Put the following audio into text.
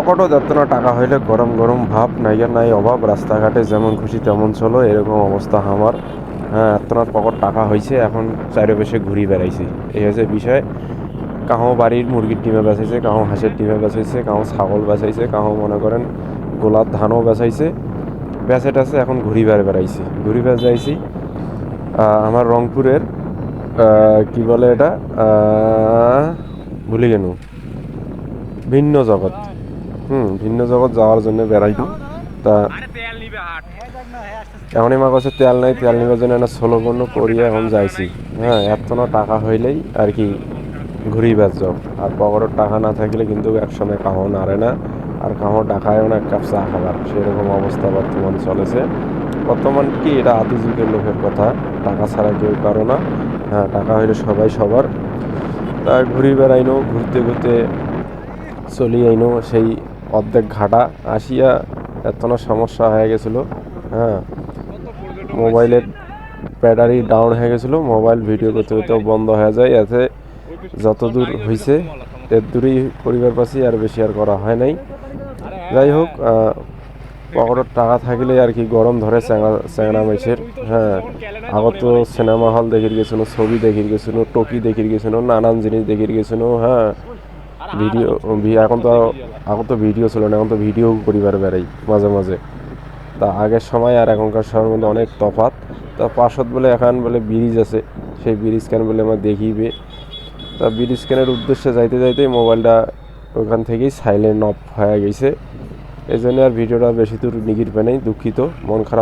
পকেটও দেখতো না টাকা হইলে গরম গরম ভাব নাইয়া নাই অভাব রাস্তাঘাটে যেমন খুশি তেমন চলো, এরকম অবস্থা আমার হ্যাঁ এত না পকেট টাকা হয়েছে এখন চারিপাশে ঘুরি বেড়াইছি। এই হচ্ছে বিষয়। কাহো বাড়ির মুরগির ডিমে বেচাইছে কাহো হাঁসের ডিমে বেচাইছে কাহো ছাগল বেচাইছে কাহো মনে করেন গোলার ধানও বেচাইছে বেচে টাছে এখন ঘুরি বেড়ে বেড়াইছি। ঘুরি বেড়াইছি আমার রংপুরের কি বলে এটা ভুলে গেল। ভিন্ন জগৎ হুম, ভিন্ন জগৎ যাওয়ার জন্য বেড়াইতো তা এমনই মা কাছে তেল নাই, তেল নিবার জন্য একটা ষোলো পণ্য করিয়া এখন যাইছি। হ্যাঁ এত না টাকা হইলেই আর কি ঘুরি বেচ যাও আর পকেটের টাকা না থাকলে কিন্তু একসময় কাহো নাড়ে না। আর কাহো টাকায়ও না, এক কাপ চা খাবার। সেরকম অবস্থা বর্তমান চলেছে। বর্তমান কি, এটা আদি যুগের লোকের কথা। টাকা ছাড়া কেউ কারও না। হ্যাঁ টাকা হইলে সবাই সবার। তাই ঘুরি বেড়াইনো, ঘুরতে ঘুরতে চলি আইনো। সেই অর্ধেক ঘাটা আসিয়া এত সমস্যা হয়ে গেছিল হ্যাঁ। মোবাইলের ব্যাটারি ডাউন হয়ে গেছিল, মোবাইল ভিডিও করতে করতেও বন্ধ হয়ে যায়। এতে যত দূর হয়েছে এর দূরেই পরিবার পাশে আর বেশি আর করা হয় নাই। যাই হোক পকেটের টাকা থাকলে আর কি গরম ধরে চ্যাংড়া চ্যাংড়া মেছের হ্যাঁ। আগত সিনেমা হল দেখির গেছিল, ছবি দেখির গেছিল, টকি দেখির গেছিল, নানান জিনিস দেখির গেছিল হ্যাঁ। ভিডিও এখন তো এখন তো ভিডিও ছিল না এখন তো ভিডিও পরিবার বেড়াই মাঝে মাঝে। তা আগের সময় আর এখনকার সময়ের মধ্যে অনেক তফাত তা পাশত বলে এখন বলে ব্রিজ আছে সেই ব্রিজ কেন বলে আমার দেখিবে। তা ব্রিজ কেনের উদ্দেশ্যে যাইতে যাইতে মোবাইলটা ওখান থেকেই সাইলেন্ট অফ হয়ে গেছে। এই জন্য আর ভিডিওটা বেশি দূর নিগির পেয়ে দুঃখিত মন খারাপ